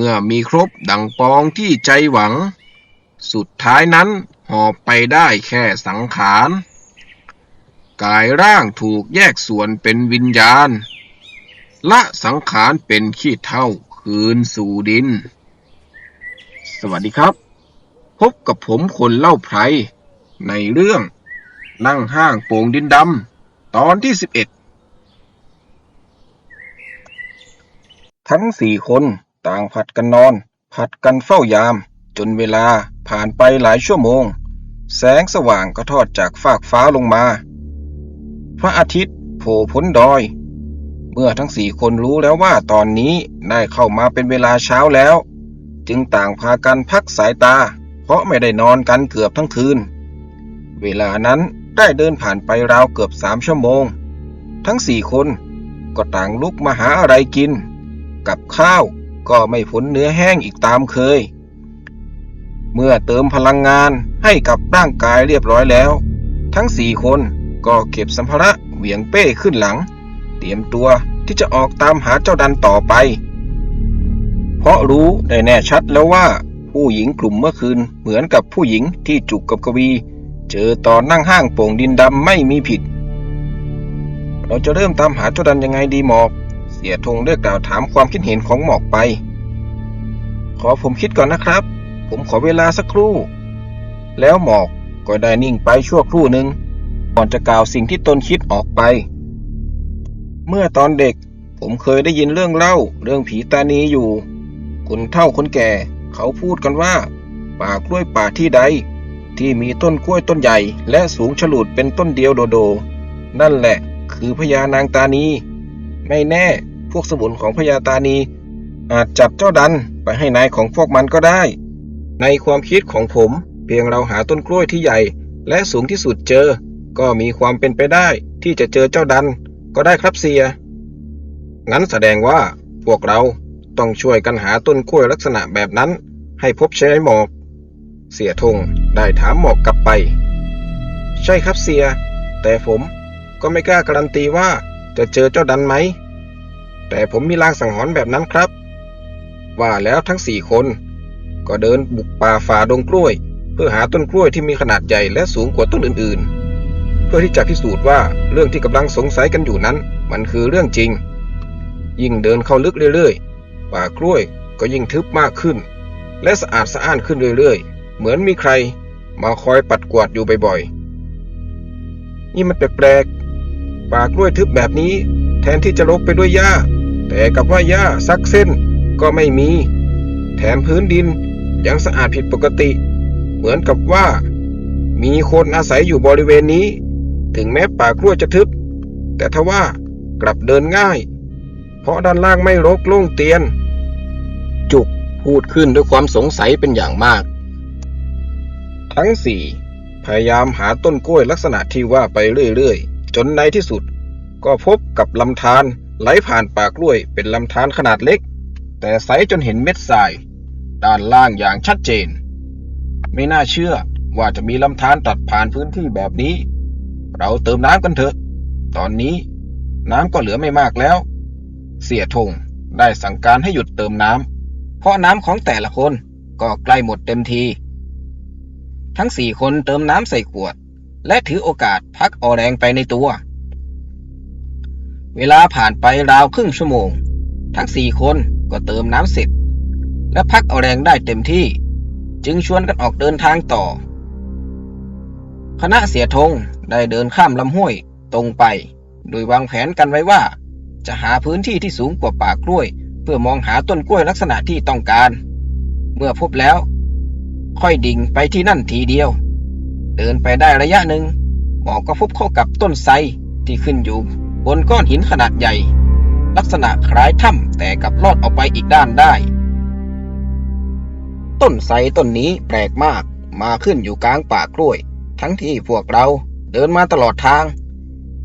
มื่อมีครบดังปองที่ใจหวัง สุดท้ายนั้นหอบไปได้แค่สังขาร กายร่างถูกแยกส่วนเป็นวิญญาณ ละสังขารเป็นขี้เท่าคืนสู่ดิน สวัสดีครับ พบกับผมคนเล่าไพรในเรื่อง นั่งห้างโป่งดินดำตอนที่สิบเอ็ดทั้งสี่คน ต่างผัดกันนอน ผัดกันเฝ้ายาม จนเวลาผ่านไปหลายชั่วโมง แสงสว่างก็ทอดจากฟากฟ้าลงมา พระอาทิตย์โผล่พ้นดอย เมื่อทั้งสี่คนรู้แล้วว่าตอนนี้ได้เข้ามาเป็นเวลาเช้าแล้ว จึงต่างพากันพักสายตา เพราะไม่ได้นอนกันเกือบทั้งคืน เวลานั้นได้เดินผ่านไปราวเกือบสามชั่วโมง ทั้งสี่คนก็ต่างลุกมาหาอะไรกิน กับข้าว ก็ไม่พ้นเนื้อแห้งอีกตามเคย เมื่อเติมพลังงานให้กับร่างกายเรียบร้อยแล้ว ทั้งสี่คนก็เก็บสัมภาระเหวี่ยงเป้ขึ้นหลัง เตรียมตัวที่จะออกตามหาเจ้าดันต่อไป เพราะรู้ได้แน่ชัดแล้วว่า ผู้หญิงกลุ่มเมื่อคืนเหมือนกับผู้หญิงที่จุกกับกวี เจอตอนนั่งห้างโป่งดินดำไม่มีผิด เราจะเริ่มตามหาเจ้าดันยังไงดีหมอก เสียธงเลือกกล่าวถามความคิดเห็นของหมอกไป ขอผมคิดก่อนนะครับ ผมขอเวลาสักครู่ แล้วหมอกก็ได้นิ่งไปชั่วครู่หนึ่งก่อนจะกล่าวสิ่งที่ตนคิดออกไป เมื่อตอนเด็กผมเคยได้ยินเรื่องเล่าเรื่องผีตานีอยู่ คนเฒ่าคนแก่ เขาพูดกันว่า ป่ากล้วยป่าที่ใด ที่มีต้นกล้วยต้นใหญ่ และสูงฉลุดเป็นต้นเดียวโดโด นั่นแหละ คือพญานางตานี ไม่แน่ พวกสมุนของพญาตานี อาจจับเจ้าดันไปให้นายของพวกมันก็ได้ ในความคิดของผม เพียงเราหาต้นกล้วยที่ใหญ่ และสูงที่สุดเจอ ก็มีความเป็นไปได้ที่จะเจอเจ้าดันก็ได้ครับเสีย งั้นแสดงว่าพวกเราต้องช่วยกันหาต้นกล้วยลักษณะแบบนั้น ให้พบใช่ไหมอก เสียธงได้ถามหมอกกลับไป ใช่ครับเสีย แต่ผมก็ไม่กล้าการันตีว่าจะเจอเจ้าดันไหม แต่ผมมีลางสังหรณ์แบบนั้นครับ ว่าแล้วทั้งสี่คน ก็เดินบุกป่าฝ่าดงกล้วย เพื่อหาต้นกล้วยที่มีขนาดใหญ่และสูงกว่าต้นอื่น ๆ เพื่อที่จะพิสูจน์ว่าเรื่องที่กำลังสงสัยกันอยู่นั้น มันคือเรื่องจริง ยิ่งเดินเข้าลึกเรื่อยๆ ป่ากล้วยก็ยิ่งทึบมากขึ้น และสะอาดสะอ้านขึ้นเรื่อยๆ เหมือนมีใครมาคอยปัดกวาดอยู่บ่อยๆ นี่มันแปลกๆ ป่ากล้วยทึบแบบนี้ แทนที่จะรกไปด้วยหญ้า แต่กับว่าหญ้าซักเส้นก็ไม่มี แถมพื้นดินยังสะอาดผิดปกติ เหมือนกับว่า มีคนอาศัยอยู่บริเวณนี้ ถึงแม้ป่ากล้วยจะทึบ แต่ทว่ากลับเดินง่าย เพราะด้านล่างไม่รกโล่งเตียน จุกพูดขึ้นด้วยความสงสัยเป็นอย่างมาก ทั้งสี่พยายามหาต้นกล้วยลักษณะที่ว่าไปเรื่อยๆ จนในที่สุด ก็พบกับลำธาร ไหลผ่านปากล้วยเป็นลำธารขนาดเล็ก แต่ใสจนเห็นเม็ดทราย ด้านล่างอย่างชัดเจน ไม่น่าเชื่อว่าจะมีลำธารตัดผ่านพื้นที่แบบนี้ เราเติมน้ำกันเถอะ ตอนนี้น้ำก็เหลือไม่มากแล้ว เสียธงได้สั่งการให้หยุดเติมน้ำเพราะน้ำของแต่ละคนก็ใกล้หมดเต็มที ทั้งสี่คนเติมน้ำใส่ขวด และถือโอกาสพักเอแรงไปในตัว เวลาผ่านไปราวครึ่งชั่วโมง ทั้งสี่คนก็เติมน้ำเสร็จ และพักเอาแรงได้เต็มที่ จึงชวนกันออกเดินทางต่อ คณะเสียธงได้เดินข้ามลำห้วยตรงไป โดยวางแผนกันไว้ว่า จะหาพื้นที่ที่สูงกว่าป่ากล้วย เพื่อมองหาต้นกล้วยลักษณะที่ต้องการ เมื่อพบแล้ว ค่อยดิ่งไปที่นั่นทีเดียว เดินไปได้ระยะหนึ่งหมอก็พบเข้ากับต้นไทรที่ขึ้นอยู่ บนก้อนหินขนาดใหญ่ ลักษณะคล้ายถ้ำแต่กับลอดออกไปอีกด้านได้ ต้นไทรต้นนี้แปลกมากมาขึ้นอยู่กลางป่ากล้วย ทั้งที่พวกเราเดินมาตลอดทาง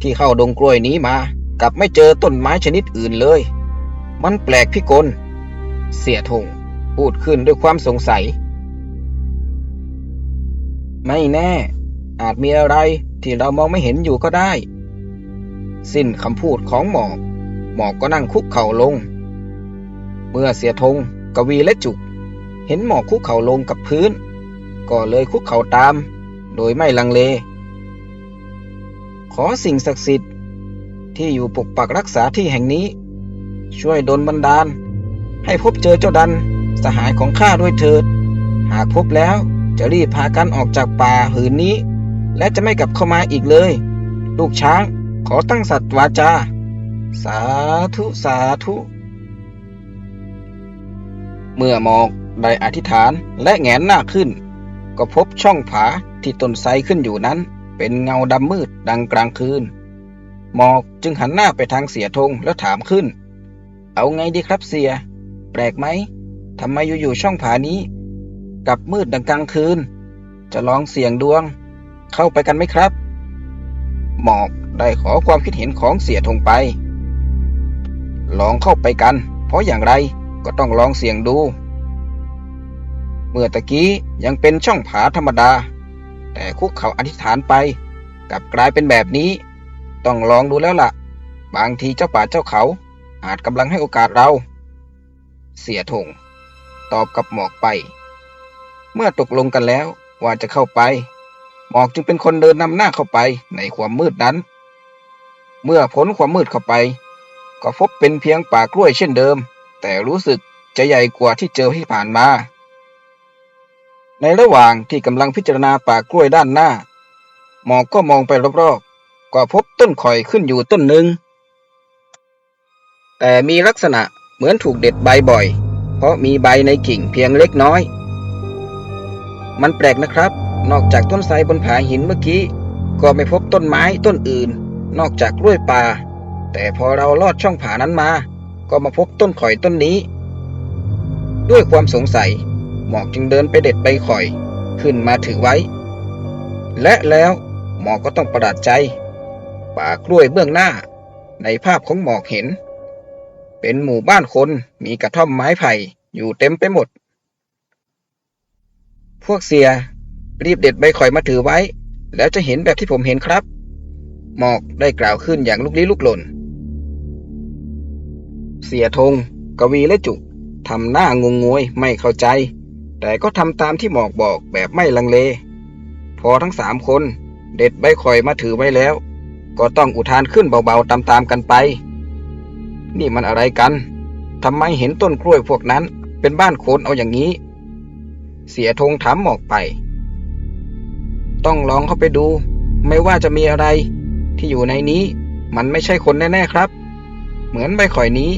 ที่เข้าดงกล้วยนี้มา กลับไม่เจอต้นไม้ชนิดอื่นเลย มันแปลกพิกล เสียธงพูดขึ้นด้วยความสงสัย ไม่แน่ อาจมีอะไรที่เรามองไม่เห็นอยู่ก็ได้ สิ้นคำพูดของหมอก หมอกก็นั่งคุกเข่าลง เมื่อเสียธงกวีและจุก เห็นหมอกคุกเข่าลงกับพื้น ก็เลยคุกเข่าตาม โดยไม่ลังเล ขอสิ่งศักดิ์สิทธิ์ที่อยู่ปกปักรักษาที่แห่งนี้ ช่วยดลบันดาล ให้พบเจอเจ้าดันสหายของข้าด้วยเถิด หากพบแล้วจะรีบพากันออกจากป่าหืนนี้ และจะไม่กลับเข้ามาอีกเลย ลูกช้าง ขอตั้งสัตว์วาจา สาธุ สาธุ เมื่อหมอกได้อธิษฐานและแหงนหน้าขึ้น ก็พบช่องผาที่ต้นไทรขึ้นอยู่นั้น เป็นเงาดำมืดดังกลางคืน หมอกจึงหันหน้าไปทางเสียธงแล้วถามขึ้น เอาไงดีครับเสีย แปลกไหมทำไมอยู่ๆช่องผานี้กลับมืดดังกลางคืน จะลองเสี่ยงดวง เข้าไปกันไหมครับ หมอก ได้ขอความคิดเห็นของเสียธงไป ลองเข้าไปกัน เพราะอย่างไรก็ต้องลองเสี่ยงดู เมื่อตะกี้ยังเป็นช่องผาธรรมดา แต่คุกเขาอธิษฐานไปกลับกลายเป็นแบบนี้ ต้องลองดูแล้วล่ะ บางทีเจ้าป่าเจ้าเขา อาจกำลังให้โอกาสเรา เสียธงตอบกับหมอกไป เมื่อตกลงกันแล้วว่าจะเข้าไป หมอกจึงเป็นคนเดินนำหน้าเข้าไปในความมืดนั้น เมื่อพ้นความมืดเข้าไป ก็พบเป็นเพียงป่ากล้วยเช่นเดิม แต่รู้สึกจะใหญ่กว่าที่เจอที่ผ่านมา ในระหว่างที่กำลังพิจารณาป่ากล้วยด้านหน้า หมอกก็มองไปรอบๆ ก็พบต้นข่อยขึ้นอยู่ต้นหนึ่ง แต่มีลักษณะเหมือนถูกเด็ดใบบ่อย เพราะมีใบในกิ่งเพียงเล็กน้อย มันแปลกนะครับ นอกจากต้นไทรบนผาหินเมื่อกี้ ก็ไม่พบต้นไม้ต้นอื่น นอกจากกล้วยป่า แต่พอเราลอดช่องผานั้นมา ก็มาพบต้นข่อยต้นนี้ ด้วยความสงสัย หมอกจึงเดินไปเด็ดใบข่อย ขึ้นมาถือไว้ และแล้วหมอกก็ต้องประหลาดใจ ป่ากล้วยเบื้องหน้า ในภาพของหมอกเห็น เป็นหมู่บ้านคนมีกระท่อมไม้ไผ่อยู่เต็มไปหมด พวกเสียรีบเด็ดใบข่อยมาถือไว้ แล้วจะเห็นแบบที่ผมเห็นครับ หมอกได้กล่าวขึ้นอย่างลุกลี้ลุกลน เสียธงกวีและจุกทำหน้างงงวยไม่เข้าใจ แต่ก็ทำตามที่หมอกบอกแบบไม่ลังเล พอทั้งสามคนเด็ดใบข่อยมาถือไว้แล้ว ก็ต้องอุทานขึ้นเบาๆตามๆกันไป นี่มันอะไรกันทำไมเห็นต้นกล้วยพวกนั้นเป็นบ้านโคนเอาอย่างนี้ เสียธงถามหมอกไป ต้องลองเข้าไปดู ไม่ว่าจะมีอะไร ที่อยู่ในนี้มันไม่ใช่คนแน่ๆครับ เหมือนใบข่อยนี้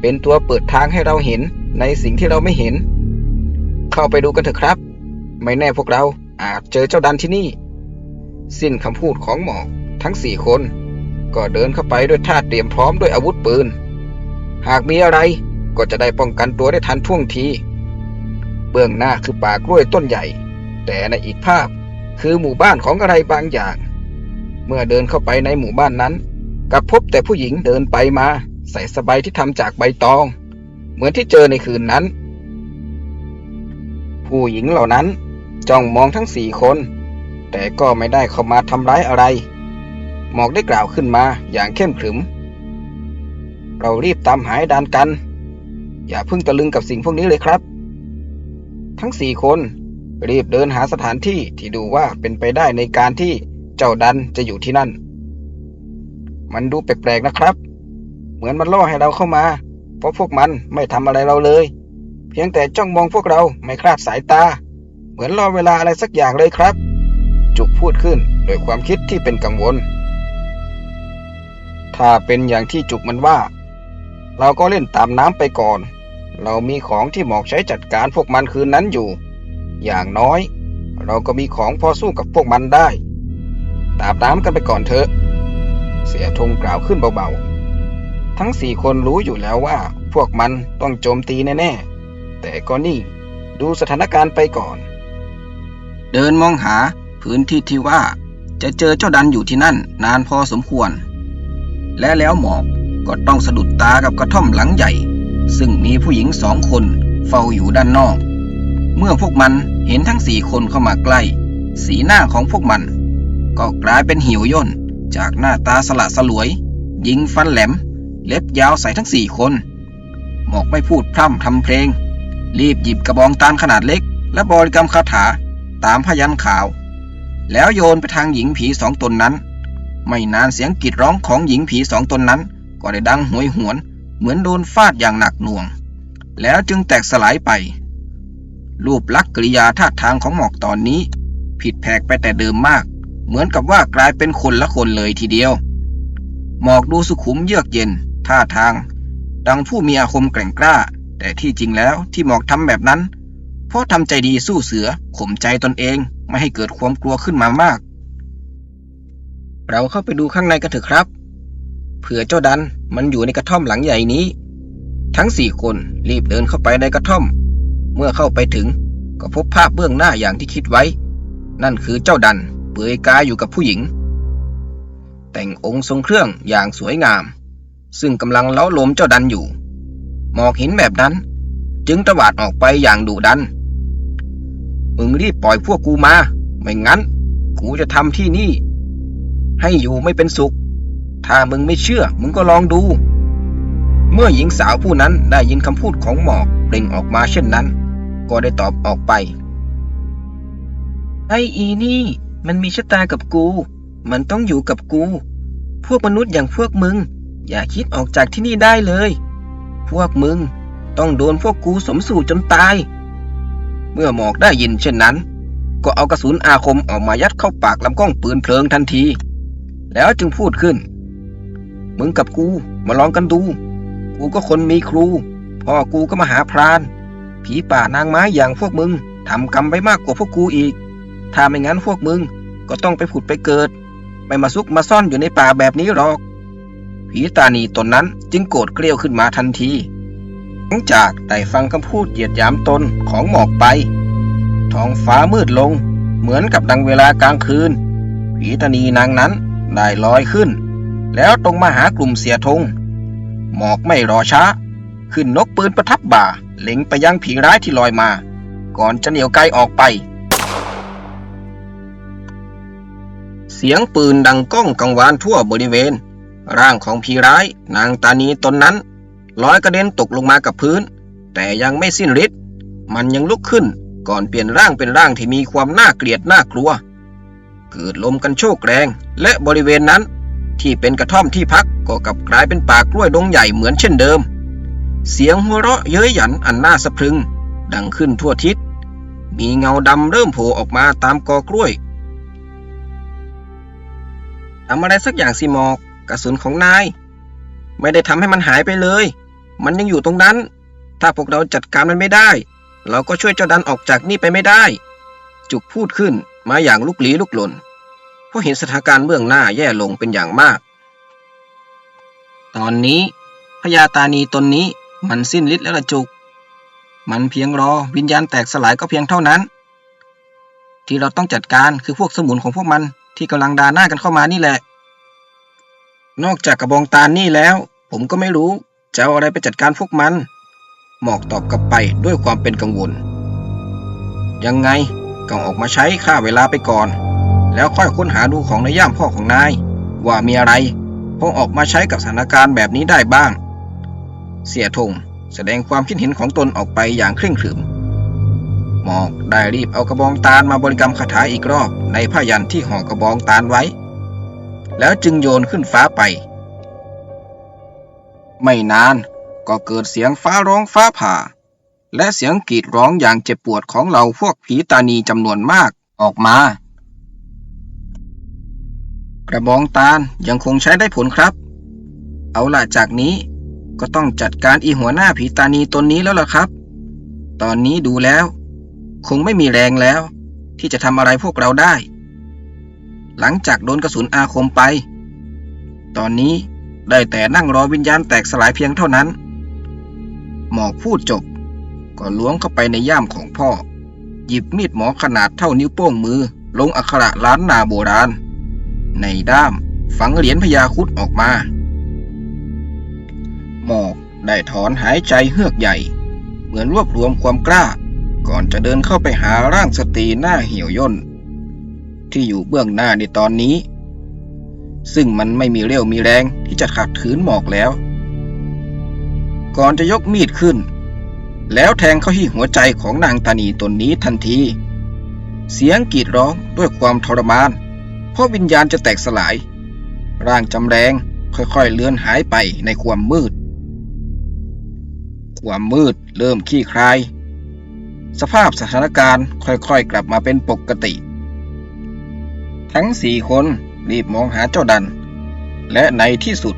เป็นตัวเปิดทางให้เราเห็นในสิ่งที่เราไม่เห็น เข้าไปดูกันเถอะครับ ไม่แน่พวกเราอาจเจอเจ้าดันที่นี่ สิ้นคำพูดของหมอกทั้งสี่คน ก็เดินเข้าไปด้วยท่าเตรียมพร้อมด้วยอาวุธปืน หากมีอะไรก็จะได้ป้องกันตัวได้ทันท่วงที เบื้องหน้าคือป่ากล้วยต้นใหญ่ แต่ในอีกภาพคือหมู่บ้านของอะไรบางอย่าง เมื่อเดินเข้าไปในหมู่บ้านนั้นกลับพบแต่ผู้หญิงเดินไปมา ใส่สบายที่ทำจากใบตอง เหมือนที่เจอในคืนนั้น ผู้หญิงเหล่านั้นจ้องมองทั้งสี่คน แต่ก็ไม่ได้เข้ามาทำร้ายอะไร หมอกได้กล่าวขึ้นมาอย่างเข้มขรึม เรารีบตามหาไอ้ดานกัน อย่าเพิ่งตะลึงกับสิ่งพวกนี้เลยครับ ทั้งสี่คนรีบเดินหาสถานที่ที่ดูว่าเป็นไปได้ในการที่ เจ้าดันจะอยู่ที่นั่น มันดูแปลกๆนะครับ เหมือนมันล่อให้เราเข้ามา เพราะพวกมันไม่ทำอะไรเราเลย เพียงแต่จ้องมองพวกเราไม่คลาดสายตา เหมือนรอเวลาอะไรสักอย่างเลยครับ จุกพูดขึ้นโดยความคิดที่เป็นกังวล ถ้าเป็นอย่างที่จุกมันว่า เราก็เล่นตามน้ำไปก่อน เรามีของที่หมอกใช้จัดการพวกมันคืนนั้นอยู่ อย่างน้อยเราก็มีของพอสู้กับพวกมันได้ ตามน้ำกันไปก่อนเถอะ เสียธงกล่าวขึ้นเบาๆ ทั้งสี่คนรู้อยู่แล้วว่า พวกมันต้องโจมตีแน่ๆ แต่ก็นี่ดูสถานการณ์ไปก่อน เดินมองหาพื้นที่ที่ว่าจะเจอเจ้าดันอยู่ที่นั่นนานพอสมควร และแล้วหมอกก็ต้องสะดุดตากับกระท่อมหลังใหญ่ ซึ่งมีผู้หญิงสองคนเฝ้าอยู่ด้านนอก เมื่อพวกมันเห็นทั้งสี่คนเข้ามาใกล้ สีหน้าของพวกมัน ก็กลายเป็นหิวย่น จากหน้าตาสละสลวย ยิงฟันแหลม เล็บยาวใส่ทั้งสี่คน หมอกไม่พูดพร่ำทำเพลง รีบหยิบกระบองตาลขนาดเล็ก และบริกรรมคาถาตามพยันข่าว แล้วโยนไปทางหญิงผีสองตนนั้น ไม่นานเสียงกรีดร้องของหญิงผีสองตนนั้น ก็ได้ดังหวยหวน เหมือนโดนฟาดอย่างหนักหน่วง แล้วจึงแตกสลายไป รูปลักษณ์กริยาท่าทางของหมอกตอนนี้ ผิดแผกไปแต่เดิมมาก เหมือนกับว่ากลายเป็นคนละคนเลยทีเดียว หมอกดูสุขุมเยือกเย็น ท่าทาง ดังผู้มีอาคมแกร่งกล้า แต่ที่จริงแล้วที่หมอกทำแบบนั้น เพราะทำใจดีสู้เสือข่มใจตนเองไม่ให้เกิดความกลัวขึ้นมามาก เราเข้าไปดูข้างในกันเถอะครับ เผื่อเจ้าดันมันอยู่ในกระท่อมหลังใหญ่นี้ ทั้งสี่คนรีบเดินเข้าไปในกระท่อม เมื่อเข้าไปถึงก็พบภาพเบื้องหน้าอย่างที่คิดไว้ นั่นคือเจ้าดัน ปลือยกายอยู่กับผู้หญิง แต่งองค์ทรงเครื่องอย่างสวยงาม ซึ่งกำลังเล้าลมเจ้าดันอยู่ หมอกห็นแบบนั้น จึงตวาดออกไปอย่างดุดัน มึงรีบปล่อยพวกกูมา ไม่งั้น กูจะทำที่นี่ ให้อยู่ไม่เป็นสุข ถ้ามึงไม่เชื่อ มึงก็ลองดู เมื่อหญิงสาวผู้นั้นได้ยินคำพูดของหมอกเปล่งออกมาเช่นนั้น ก็ได้ตอบออกไปไอ้อีนี่ มันมีชะตากับกู มันต้องอยู่กับกู พวกมนุษย์อย่างพวกมึง อย่าคิดออกจากที่นี่ได้เลย พวกมึงต้องโดนพวกกูสมสู่จนตาย เมื่อหมอกได้ยินเช่นนั้น ก็เอากระสุนอาคมออกมายัดเข้าปากลำกล้องปืนเพลิงทันที แล้วจึงพูดขึ้น มึงกับกูมาลองกันดู กูก็คนมีครู พ่อกูก็มาหาพราน ผีป่านางไม้อย่างพวกมึงทำกรรมไปมากกว่าพวกกูอีก ถ้าไม่งั้นพวกมึงก็ต้องไปผุดไปเกิด ไม่มาซุกมาซ่อนอยู่ในป่าแบบนี้หรอก ผีตานีตนนั้นจึงโกรธเกลียวขึ้นมาทันที หลังจากได้ฟังคำพูดเหยียดหยามตนของหมอกไป ท้องฟ้ามืดลง เหมือนกับดังเวลากลางคืน ผีตานีนางนั้นได้ลอยขึ้น แล้วตรงมาหากลุ่มเสียทง หมอกไม่รอช้า ขึ้นนกปืนประทับบ่า เล็งไปยังผีร้ายที่ลอยมา ก่อนจะเหนียวไกลออกไป เสียงปืนดังก้องกังวานทั่วบริเวณ ร่างของผีร้ายนางตานีตนนั้นลอยกระเด็นตกลงมากับพื้น แต่ยังไม่สิ้นฤทธิ์มันยังลุกขึ้นก่อนเปลี่ยนร่างเป็นร่างที่มีความน่าเกลียดน่ากลัว เกิดลมกันโชกแรง และบริเวณนั้นที่เป็นกระท่อมที่พักก็กลับกลายเป็นป่ากล้วยดงใหญ่เหมือนเช่นเดิม เสียงหัวเราะเย้ยหยันอันน่าสะพรึง ดังขึ้นทั่วทิศ มีเงาดำเริ่มโผล่ออกมาตามกอกล้วย ทำอะไรสักอย่างสิหมอกกระสุนของนาย ไม่ได้ทำให้มันหายไปเลย มันยังอยู่ตรงนั้น ถ้าพวกเราจัดการมันไม่ได้ เราก็ช่วยเจ้าดันออกจากนี่ไปไม่ได้ จุกพูดขึ้นมาอย่างลุกลี้ลุกลนเพราะเห็นสถานการณ์เบื้องหน้าแย่ลงเป็นอย่างมาก ตอนนี้พญาตานีตนนี้มันสิ้นฤทธิ์แล้วละจุก มันเพียงรอวิญญาณแตกสลายก็เพียงเท่านั้น ที่เราต้องจัดการคือพวกสมุนของพวกมัน ที่กำลังดาหน้ากันเข้ามานี่แหละ นอกจากกระบองตาลนี่แล้ว ผมก็ไม่รู้จะเอาอะไรไปจัดการพวกมัน หมอกตอบกลับไปด้วยความเป็นกังวล ยังไงก็ออกมาใช้ค่าเวลาไปก่อน แล้วค่อยค้นหาดูของในย่ามพ่อของนาย ว่ามีอะไรพอออกมาใช้กับสถานการณ์แบบนี้ได้บ้าง เสียทงแสดงความคิดเห็นของตนออกไปอย่างเคร่งขรึม หมอกได้รีบเอากระบองตาลมาบริกรรมคาถาอีกรอบในผ้ายันที่ห่อกระบองตาลไว้ แล้วจึงโยนขึ้นฟ้าไป ไม่นานก็เกิดเสียงฟ้าร้องฟ้าผ่า และเสียงกรีดร้องอย่างเจ็บปวดของเราพวกผีตานีจำนวนมากออกมา กระบองตาลยังคงใช้ได้ผลครับ เอาล่ะจากนี้ก็ต้องจัดการอีหัวหน้าผีตานีตนนี้แล้วล่ะครับ ตอนนี้ดูแล้ว คงไม่มีแรงแล้ว ที่จะทำอะไรพวกเราได้ หลังจากโดนกระสุนอาคมไป ตอนนี้ได้แต่นั่งรอวิญญาณแตกสลายเพียงเท่านั้น หมอกพูดจบ ก็ล้วงเข้าไปในย่ามของพ่อ หยิบมีดหมอขนาดเท่านิ้วโป้งมือ ลงอักขระล้านนาโบราณ ในด้ามฝังเหรียญพญาคุดออกมา หมอกได้ถอนหายใจเฮือกใหญ่ เหมือนรวบรวมความกล้า ก่อนจะเดินเข้าไปหาร่างสตรีหน้าเหี่ยวย่น ที่อยู่เบื้องหน้าในตอนนี้ ซึ่งมันไม่มีเรี่ยวมีแรงที่จะขัดขืนหมอกแล้ว ก่อนจะยกมีดขึ้น แล้วแทงเข้าที่หัวใจของนางตานีตนนี้ทันที เสียงกรีดร้องด้วยความทรมาน เพราะวิญญาณจะแตกสลาย ร่างจำแรงค่อยๆเลือนหายไปในความมืด ความมืดเริ่มคลี่คลาย สภาพสถานการณ์ค่อยๆ กลับมาเป็นปกติ ทั้งสี่คนรีบมองหาเจ้าดัน และในที่สุด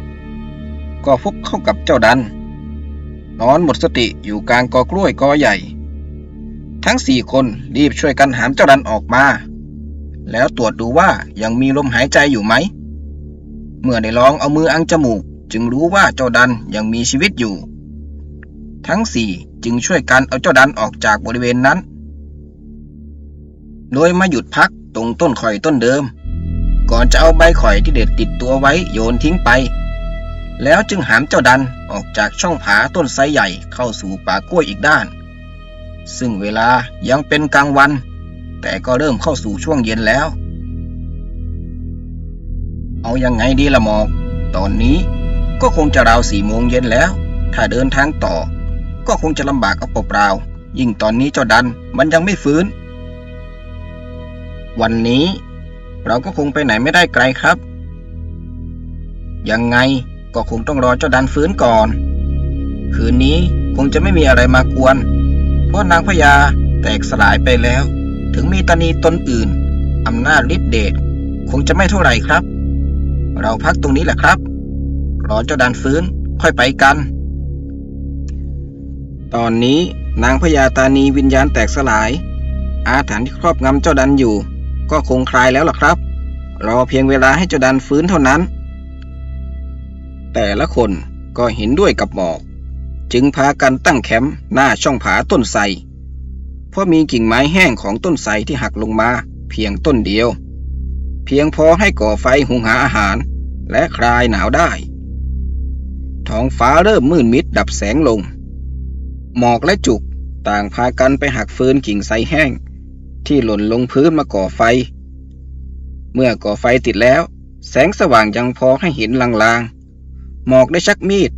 ก็พบเข้ากับเจ้าดัน นอนหมดสติอยู่กลางกอกล้วยกอใหญ่ ทั้งสี่คนรีบช่วยกันหามเจ้าดันออกมา แล้วตรวจดูว่ายังมีลมหายใจอยู่ไหม เมื่อได้ลองเอามืออังจมูก จึงรู้ว่าเจ้าดันยังมีชีวิตอยู่ ทั้งสี่ จึงช่วยกันเอาเจ้าดันออกจากบริเวณนั้น โดยมาหยุดพักตรงต้นข่อยต้นเดิม ก่อนจะเอาใบข่อยที่เด็ดติดตัวไว้โยนทิ้งไป แล้วจึงหามเจ้าดันออกจากช่องผาต้นไทรใหญ่เข้าสู่ป่ากล้วยอีกด้าน ซึ่งเวลายังเป็นกลางวัน แต่ก็เริ่มเข้าสู่ช่วงเย็นแล้ว เอายังไงดีละหมอก ตอนนี้ก็คงจะราวสี่โมงเย็นแล้ว ถ้าเดินทางต่อ ก็คงจะลำบากเอาเปล่าๆยิ่งตอนนี้เจ้าดันมันยังไม่ฟื้น วันนี้เราก็คงไปไหนไม่ได้ไกลครับ ยังไงก็คงต้องรอเจ้าดันฟื้นก่อน คืนนี้คงจะไม่มีอะไรมากวน เพราะนางพญาแตกสลายไปแล้ว ถึงมีตานีตนอื่นอำนาจฤทธิเดชคงจะไม่เท่าไหร่ครับ เราพักตรงนี้แหละครับ รอเจ้าดันฟื้นค่อยไปกัน ตอนนี้นางพญาตานีวิญญาณแตกสลาย อาถรรพ์ที่ครอบงำเจ้าดันอยู่ ก็คงคลายแล้วล่ะครับ รอเพียงเวลาให้เจ้าดันฟื้นเท่านั้น แต่ละคนก็เห็นด้วยกับหมอก จึงพากันตั้งแคมป์หน้าช่องผาต้นไทรเพราะมีกิ่งไม้แห้งของต้นไทรที่หักลงมาเพียงต้นเดียว เพียงพอให้ก่อไฟหุงหาอาหาร และคลายหนาวได้ ท้องฟ้าเริ่มมืดมิดดับแสงลง หมอกและจุกต่างพากันไปหักฟืนกิ่งไทรแห้ง ที่หล่นลงพื้นมาก่อไฟ เมื่อก่อไฟติดแล้ว แสงสว่างยังพอให้เห็นลางๆ หมอกได้ชักมีด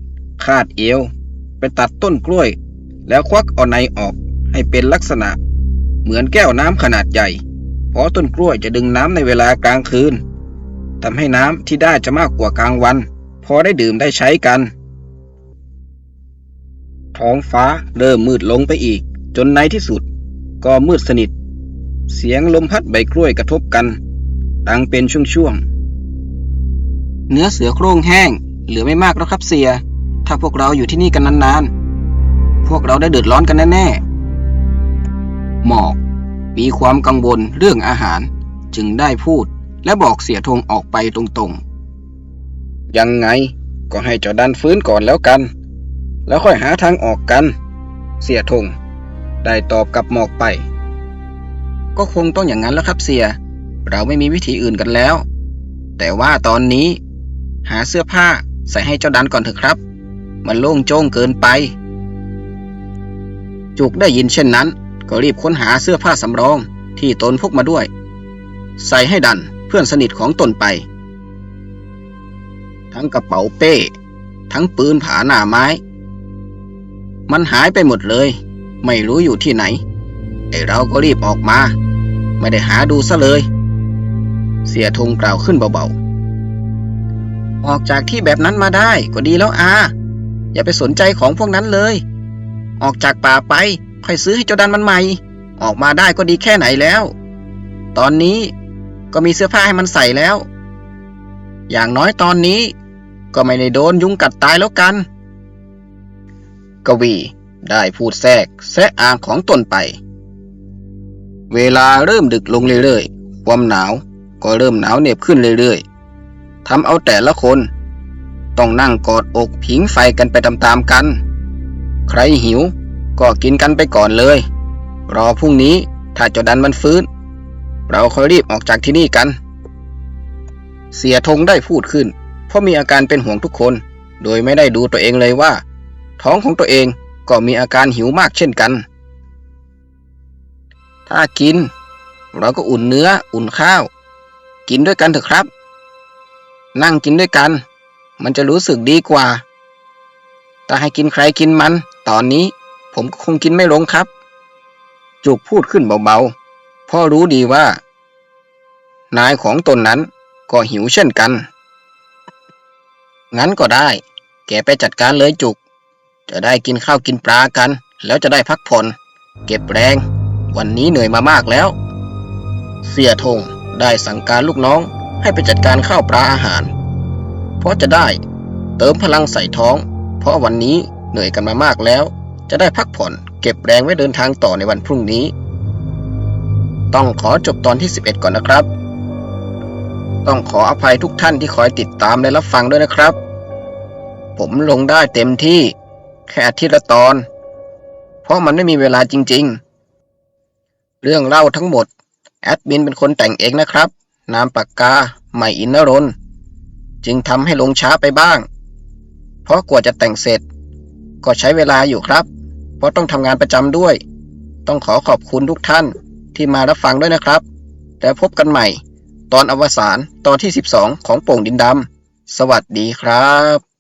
คาดเอว ไปตัดต้นกล้วย แล้วควักเอาในออกให้เป็นลักษณะ เหมือนแก้วน้ำขนาดใหญ่ เพราะต้นกล้วยจะดึงน้ำในเวลากลางคืนทำให้น้ำที่ได้จะมากกว่ากลางวัน พอได้ดื่มได้ใช้กัน ท้องฟ้าเริ่มมืดลงไปอีก จนในที่สุด ก็มืดสนิท เสียงลมพัดใบกล้วยกระทบกัน ดังเป็นช่วงๆ เนื้อเสือโคร่งแห้ง เหลือไม่มากแล้วครับเสีย ถ้าพวกเราอยู่ที่นี่กันนานๆ พวกเราได้เดือดร้อนกันแน่ๆ หมอกมีความกังวลเรื่องอาหารจึงได้พูดและบอกเสียธงออกไปตรงๆ ยังไงก็ให้เจ้าดันฟื้นก่อนแล้วกัน แล้วค่อยหาทางออกกัน เสียธงได้ตอบกับหมอกไป ก็คงต้องอย่างนั้นแล้วครับเสีย เราไม่มีวิธีอื่นกันแล้ว แต่ว่าตอนนี้ หาเสื้อผ้าใส่ให้เจ้าดันก่อนเถอะครับ มันโล่งโจ้งเกินไป จุกได้ยินเช่นนั้น ก็รีบค้นหาเสื้อผ้าสำรองที่ตนพกมาด้วย ใส่ให้ดันเพื่อนสนิทของตนไป ทั้งกระเป๋าเป้ ทั้งปืนผาหน้าไม้ มันหายไปหมดเลย ไม่รู้อยู่ที่ไหน ไอเราก็รีบออกมา ไม่ได้หาดูซะเลย เสียธงกล่าวขึ้นเบาๆ ออกจากที่แบบนั้นมาได้ก็ดีแล้วอา อย่าไปสนใจของพวกนั้นเลย ออกจากป่าไปค่อยซื้อให้เจ้าดันมันใหม่ ออกมาได้ก็ดีแค่ไหนแล้ว ตอนนี้ก็มีเสื้อผ้าให้มันใส่แล้ว อย่างน้อยตอนนี้ก็ไม่ได้โดนยุงกัดตายแล้วกัน กวีได้พูดแทรกแซะอ่างของตนไป เวลาเริ่มดึกลงเรื่อยๆ ความหนาวก็เริ่มหนาวเหน็บขึ้นเรื่อยๆทำเอาแต่ละคน ต้องนั่งกอดอกผิงไฟกันไปตามๆกัน ใครหิวก็กินกันไปก่อนเลย รอพรุ่งนี้ถ้าจ้าดันมันฟื้น เราค่อยรีบออกจากที่นี่กัน เสียธงได้พูดขึ้น เพราะมีอาการเป็นห่วงทุกคน โดยไม่ได้ดูตัวเองเลยว่า ท้องของตัวเองก็มีอาการหิวมากเช่นกัน ถ้ากิน เราก็อุ่นเนื้ออุ่นข้าว กินด้วยกันเถอะครับ นั่งกินด้วยกัน มันจะรู้สึกดีกว่าแต่ให้กินใครกินมัน ตอนนี้ผมก็คงกินไม่ลงครับ จุกพูดขึ้นเบาๆ พ่อรู้ดีว่า นายของตนนั้นก็หิวเช่นกัน งั้นก็ได้ แกไปจัดการเลยจุก จะได้กินข้าวกินปลากัน แล้วจะได้พักผ่อน เก็บแรง วันนี้เหนื่อยมามากแล้ว เสียธงได้สั่งการลูกน้องให้ไปจัดการข้าวปลาอาหาร เพราะจะได้เติมพลังใส่ท้อง เพราะวันนี้เหนื่อยกันมามากแล้ว จะได้พักผ่อน เก็บแรงไว้เดินทางต่อในวันพรุ่งนี้ ต้องขอจบตอนที่ 11 ก่อนนะครับ ต้องขออภัยทุกท่านที่คอยติดตามและรับฟังด้วยนะครับ ผมลงได้เต็มที่ แค่อาทิตย์ละตอน เพราะมันไม่มีเวลาจริง ๆ เรื่องเล่าทั้งหมด แอดมินเป็นคนแต่งเองนะครับ นามปากกาใหม่อินนรนจึงทำให้ลงช้าไปบ้าง เพราะกว่าจะแต่งเสร็จ ก็ใช้เวลาอยู่ครับ เพราะต้องทำงานประจำด้วย ต้องขอขอบคุณทุกท่านที่มารับฟังด้วยนะครับ แล้วพบกันใหม่ ตอนอวสานตอนที่ 12 ของโป่งดินดำสวัสดีครับ